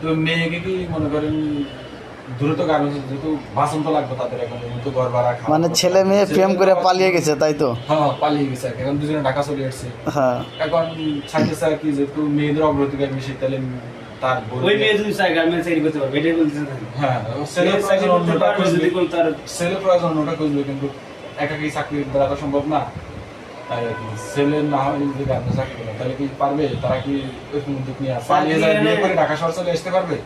তো মেয়েকে কি মনে করেন দ্রুত গার্মেন্টস যেহেতু বাসন তো লাগবে তাদের এখন ঘর ভাড়া মানে ছেলে মেয়ে প্রেম করে পালিয়ে গেছে তাই তো? হ্যাঁ পালিয়ে গেছে এখন দুজনে ঢাকা চলে আসছে। হ্যাঁ। এখন আর কি যেহেতু মেয়েদের অগ্রতিকার বেশি তাহলে তার ওই মেয়ে যদি চায় গার্মেন্টস করতে পারবে এটাই বলতেছে না। হ্যাঁ ছেলে প্রয়োজন অন্যটা খুঁজবে কিন্তু একাকি চাকরি দ্বারা তো সম্ভব না। তাই আর কি ছেলে না হয় যদি গার্মেন্টস করে তাহলে কি পারবে? তারা কি ওইরকম উদ্যোগ নিয়ে পালিয়ে যায় বিয়ে করে ঢাকা শহর চলে আসতে পারবে?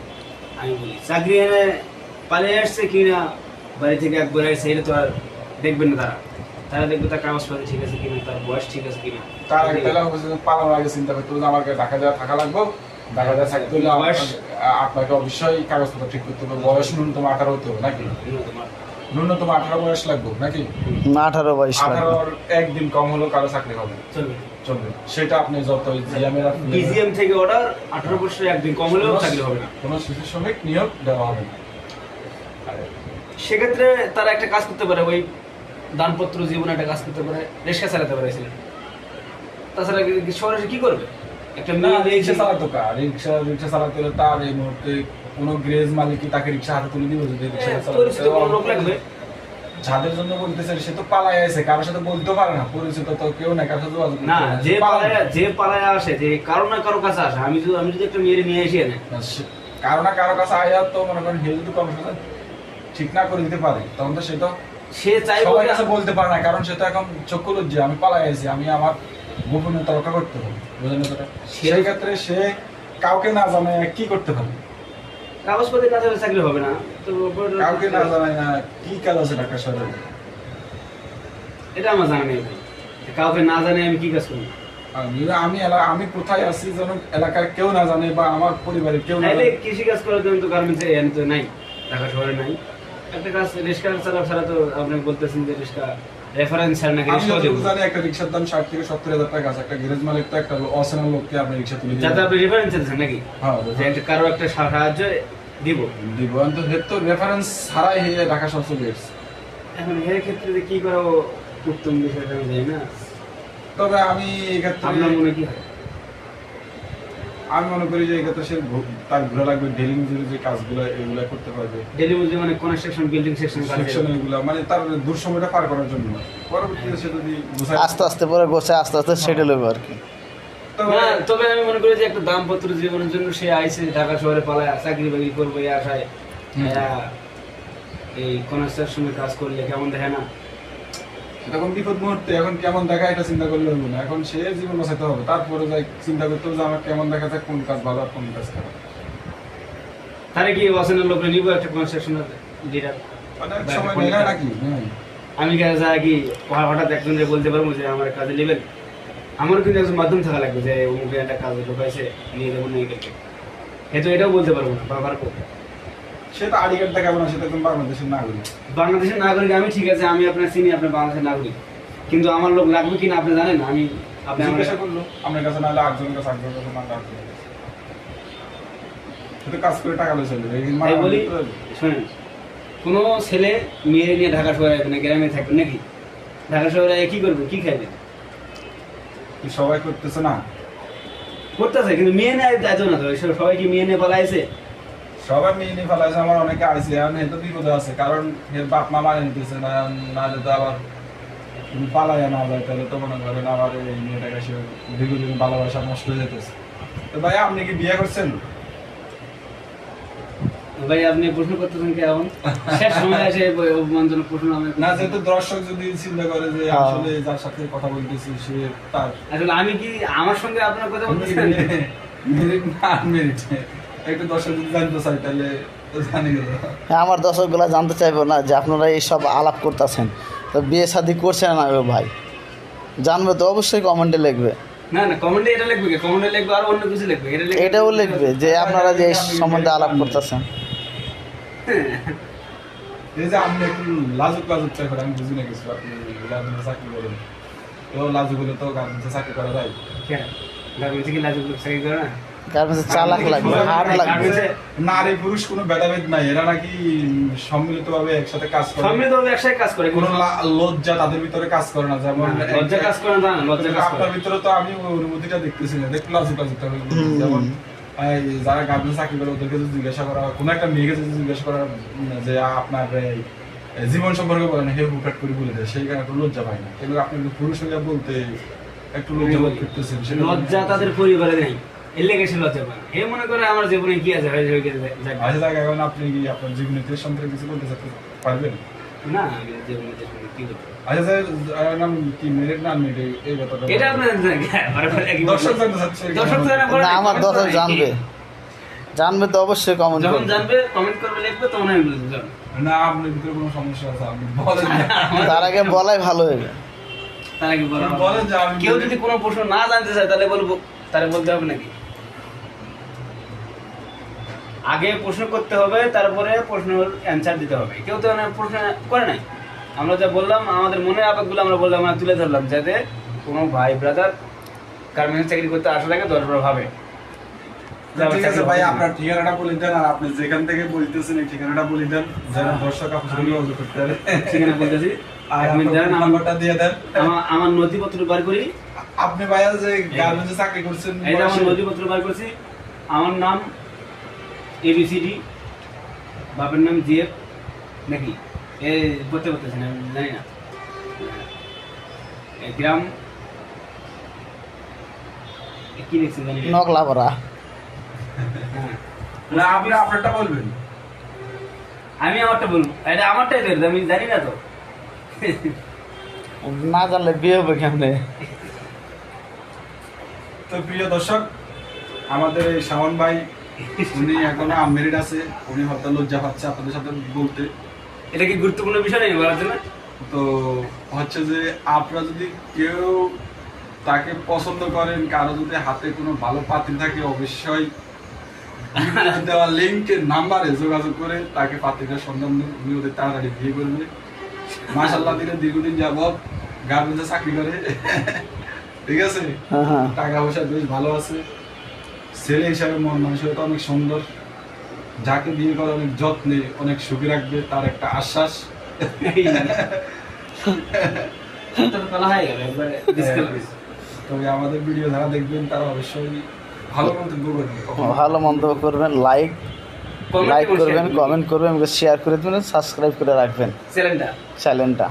আমি বলি চাকরি এনে পালিয়ে আসছে কিনা বাড়ি থেকে একবার আসছে এটা তো আর দেখবেন না তারা। তারা দেখবে তার কাগজপত্র ঠিক আছে কিনা তার বয়স ঠিক আছে কিনা। তার আগে তাহলে পালানোর আগে চিন্তা করতে হবে আমাকে ঢাকা যাওয়া থাকা লাগবে। ঢাকা যাওয়া থাকতে হলে বয়স? আপনাকে- অবশ্যই কাগজপত্র ঠিক করতে হবে। বয়স ন্যূনতম আঠারো হতে হবে নাকি? ন্যূনতম আঠারো বয়স লাগবে নাকি? আঠারো আঠারোর একদিন কম হলেও কারও চাকরি হবে। চলবে। সেটা আপনি যত ডিজিএম থেকে অর্ডার আঠারো বছর একদিন কম হলেও চাকরি হবে না। কোনো শিশু শ্রমিক নিয়োগ দেওয়া হবে না। সেক্ষেত্রে তারা একটা কাজ করতে পারে ওই দানপত্র জীবনে একটা কাজ করতে পারে রিক্সা চালাতে পারে ছেলে তাছাড়া কি- কি করবে? একটা মেয়ে রিক্সা চালাতো কা রিক্সা রিক্সা চালাতে তার এই মুহূর্তে কোনো গ্রেজ মালিকই তাকে রিক্সা হাতে তুলে দিবে যদি রিক্সা হ্যাঁ, যাদের জন্য বলতেছে সে তো পালাই আছে কারোর সাথে বলতে পারে না পরিচিত তো কেউ নাই কারোর সাথে যোগাযোগ না যে পালায় পালায় যে পালায় আসে যে কারও না কারও কাছে আসে আমি যদি আমি যদি একটা মেয়ের নিয়ে এসে না, কারও না কারও কাছে আয়া তো মনে করেন ঠিক না করে দিতে পারে। তখন তো সে তো সে চাইবে সবার কাছে বলতে পারে না কারণ সে তো এখন চক্ষু লজ্জা আমি পালাই আছি আমি আমার গোপনীয়তা রক্ষা করতে হবে বুঝলেন সেই ক্ষেত্রে সে কাউকে না জানে কি করতে পারে? কাগজপত্রের কাছে চাকরি হবে না। তো কাউকে না জানায় না কি কাজ আছে ঢাকা শহরে? এটা আমার জানা নেই কাউকে না জানে আমি কি কাজ করব আমি আমি কোথায় আছি যেন এলাকার কেউ না জানে বা আমার পরিবারের কেউ না জানে। কৃষি কাজ করার জন্য তো গার্মেন্টসে তো নাই ঢাকা শহরে নাই। একটা কাজ রিক্সা চালা ছাড়া তো আপনি বলতেছেন যে রিক্সা রেফারেন্স ছাড়া নাকি আমি রিক্সাও জানি একটা রিক্সার দাম ষাট থেকে সত্তর হাজার টাকা আছে। একটা গ্যারেজ মালিক তো একটা অচেনা লোককে আপনি রিকশা তুলে যাতে আপনি রেফারেন্স দেন নাকি? হ্যাঁ যে কারও একটা সাহায্য দিব। দিব অন্ত তো রেফারেন্স ছাড়াই হে ঢাকা শহর চলে এসছে এখন এর ক্ষেত্রে কি করো উত্তম বিষয়টা আমি জানি না। তবে আমি এই ক্ষেত্রে আপনার মনে কি হয়? আমি মনে করি যে ক্ষেত্রে সে তার ঘোরা লাগবে ডেলি যে কাজগুলো এগুলো করতে পারবে। ডেলি মজুরি মানে কনস্ট্রাকশন বিল্ডিং সেকশন সেকশন এগুলো। মানে তার দূর সময়টা পার করার জন্য। পরবর্তীতে সে যদি আস্তে আস্তে পরে গোছে আস্তে আস্তে সেটেল হবে আর কি। তবে না তবে আমি মনে করি যে একটা দাম্পত্য জীবনের জন্য সে আইসে ঢাকা শহরে পালায় চাকরি বাকরি করব এই আশায়। এই কনস্ট্রাকশনে কাজ করলে কেমন দেখে না? তখন বিপদ মুহূর্তে এখন কেমন দেখা এটা চিন্তা করলে হবে না। এখন সে জীবন বাঁচাতে হবে তারপরে যাই চিন্তা করতে হবে যে আমার কেমন দেখা যায় কোন কাজ ভালো আর কোন কাজ খারাপ। তারে কি নিবো একটা কনস্ট্রাকশনের লিডার অনেক সময় নেই না নাকি? হ্যাঁ। আমি যা কি হঠাৎ একজন যে বলতে পারব যে আমার কাজে নেবেন। আমারও কিন্তু একজন মাধ্যম থাকা লাগবে যে অমুকে একটা কাজে ঢোকাইছে নিয়ে যাব নিয়ে গেলে এটাও বলতে পারব না বাবার সে তো আড়ি কার্ড দেখাবো না সেটা তুমি বাংলাদেশের নাগরিক। বাংলাদেশের নাগরিক আমি ঠিক আছে আমি আপনার চিনি আপনার বাংলাদেশের নাগরিক। কিন্তু আমার লোক লাগবে কিনা আপনি জানেন? আমি আপনি জিজ্ঞাসা করল আপনার কাছে নাহলে আটজনের কাছে আটজনের কাছে শুধু কাজ করে টাকা লইছে তাই বলি শোনেন কোনো ছেলে মেয়ে নিয়ে ঢাকা শহরে আসবে না গ্রামে থাকবে নাকি? ঢাকা শহরে কি করবে? কি খাইবে? সবাই করতেছে না? করতেছে কিন্তু মেয়ে নিয়ে এত না তো। সবাই কি মেয়ে নিয়ে পালাইছে? সবাই মেয়ে নিয়ে ফেলাইছে আমার অনেকে এখন বিপদে আছে কারণ এর বাপ মা মানে নিতেছে না নাহলে তো আবার যদি পালাইয়া না যায় তাহলে তো মনে করেন আবার এই মেয়েটাকে সে দীর্ঘদিন ভালোবাসা নষ্ট হয়ে যেতেছে। তো ভাই আপনি কি বিয়ে করছেন? ভাই আপনি প্রশ্ন করতেছেন কেমন শেষ সময় এসে অপমানজনক প্রশ্ন আমি না যেহেতু দর্শক যদি চিন্তা করে যে হ্যাঁ। আসলে যার সাথে কথা বলতেছি সে তার আসলে আমি কি আমার সঙ্গে আপনার কথা বলতেছেন মেরিট না মেরিট। একটু দর্শক জানতে চাই তাহলে তো জানি গেল। হ্যাঁ আমার দর্শকগুলা জানতে চাইব না যে আপনারা এইসব আলাপ করতেছেন। তো বিয়ে শাদি করছেন না ভাই? জানবে তো অবশ্যই কমেন্টে লিখবে। না না কমেন্টে এটা লিখবে কি? কমেন্টে লিখবে আর অন্য কিছু লিখবে। এটা লিখবে এটাও লিখবে যে আপনারা যে এই সম্বন্ধে আলাপ করতেছেন। এই যে আপনি একটু লাজুক লাজুক চাই করে আমি বুঝি না কিছু আপনি গার্মেন্টে চাকরি করেন। তো লাজুক হলে তো গার্মেন্টে চাকরি করা যায়। কেন গার্মেন্টসে কি লাজুক চাকরি করে? না গার্মেন্টসে চালাক লাগবে হার্ড লাগবে। নারী পুরুষ কোনো ভেদাভেদ নাই এরা নাকি সম্মিলিত একসাথে কাজ করে। সম্মিলিত ব্যবসায় কাজ করে কোনো লজ্জা তাদের ভিতরে কাজ করে না যেমন লজ্জা কাজ করে না লজ্জা কাজ করে। আপনার ভিতরে তো আমি অনুভূতিটা দেখতেছি না দেখতে লাজুক লাজুক যেমন যারা গার্মেন্টস চাকরি করে ওদেরকে যদি জিজ্ঞাসা করা কোনো একটা মেয়েকে যদি জিজ্ঞাসা করা যে আপনার জীবন সম্পর্কে বলেন হে হুটহাট করে বলে দেয় সেই কারণে লজ্জা পায় না। কিন্তু আপনি পুরুষ হইয়া বলতে একটু লজ্জা বোধ করতেছেন লজ্জা তাদের পরিবারে নেই। এর লেগে সে লজ্জা পায় এ মনে করে আমার জীবনে কি আছে? যাবে যাক। দেখ এখন আপনি কি আপনার জীবনীতে সম্পর্কে কিছু বলতে চাইতে পারবেন? না আমি জীবনে জীবনে কি করব আচ্ছা স্যার নাম কি মেরিট না মেরিট এই কথাটা এটা আপনার দর্শক জানতে চাচ্ছে দর্শক তো এরা বলে না না, আমার দর্শক জানবে। জানবে তো অবশ্যই কমেন্ট করবে। জানবে কমেন্ট করবে লিখবে তখন আমি না আপনার ভিতরে কোনো সমস্যা আছে আপনি বলেন তার আগে বলাই ভালো হবে। তার আগে বলেন যে কেউ যদি কোনো প্রশ্ন না জানতে চায় তাহলে বলব তাহলে বলতে হবে নাকি? আগে প্রশ্ন করতে হবে তারপরে প্রশ্নের অ্যান্সার দিতে হবে। কেউ তো প্রশ্ন করে নাই। আমরা যা বললাম আমাদের মনের আবেগগুলো আমরা বললাম আমরা তুলে ধরলাম যাতে কোনো ভাই ব্রাদার গার্মেন্টস চাকরি করতে আসার আগে দশবার ভাবে। ঠিক আছে ভাই আপনার ঠিকানাটা বলে দেন আর আপনি যেখান থেকে বলতেছেন এই ঠিকানাটা বলে দেন যেন দর্শক আপনার যোগাযোগ করতে পারে। সেখানে বলতেছি আর আমার- নাম্বারটা দিয়ে দেন। আমার আমার নথিপত্র বার করি। আপনি ভাইয়া যে গার্মেন্টসে চাকরি করছেন এই আমার নথিপত্র বার করছি আমার নাম এবিসিডি বাপের নাম জিএফ নাকি? এ পড়তে পারতেছি না আমি জানি না। গ্রাম? এ কি লিখছি জানি। নকলা ভরা হ্যাঁ। না আপনি আপনারটা বলবেন। আমি আমারটা বলব। এটা আমারটাই তো আমি জানি না তো। না জানলে বিয়ে হবে কেমনে? তো প্রিয় দর্শক আমাদের এই শাওন ভাই উনি এখনও আনমেরিড আছে উনি হয়তো লজ্জা পাচ্ছে আপনাদের সাথে বলতে। এটা কি গুরুত্বপূর্ণ বিষয় নেই বলার জন্য? তো হচ্ছে যে আপনারা যদি কেউ তাকে পছন্দ করেন কারও যদি হাতে কোনো ভালো পাত্রী থাকে অবশ্যই দেওয়া লিঙ্কের নাম্বারে যোগাযোগ করে তাকে পাত্রীটার সন্ধান উনি ওদের তাড়াতাড়ি বিয়ে করবে। মাসাল্লাহ দিনে দীর্ঘদিন যাবৎ গার্মেন্টসে চাকরি করে। ঠিক আছে? হ্যাঁ হ্যাঁ। টাকা পয়সা বেশ ভালো আছে। ছেলে হিসাবে মন মানসিকতা অনেক সুন্দর। যাকে বিয়ে করে অনেক যত্নে অনেক সুখী রাখবে তার একটা আশ্বাস। হয়ে। তবে আমাদের ভিডিও যারা দেখবেন তারা অবশ্যই ভালো মন্তব্য করবেন। ভালো মন্তব্য করবেন লাইক লাইক করবেন কমেন্ট করবেন শেয়ার করে দেবেন সাবস্ক্রাইব করে রাখবেন। চ্যানেলটা চ্যানেলটা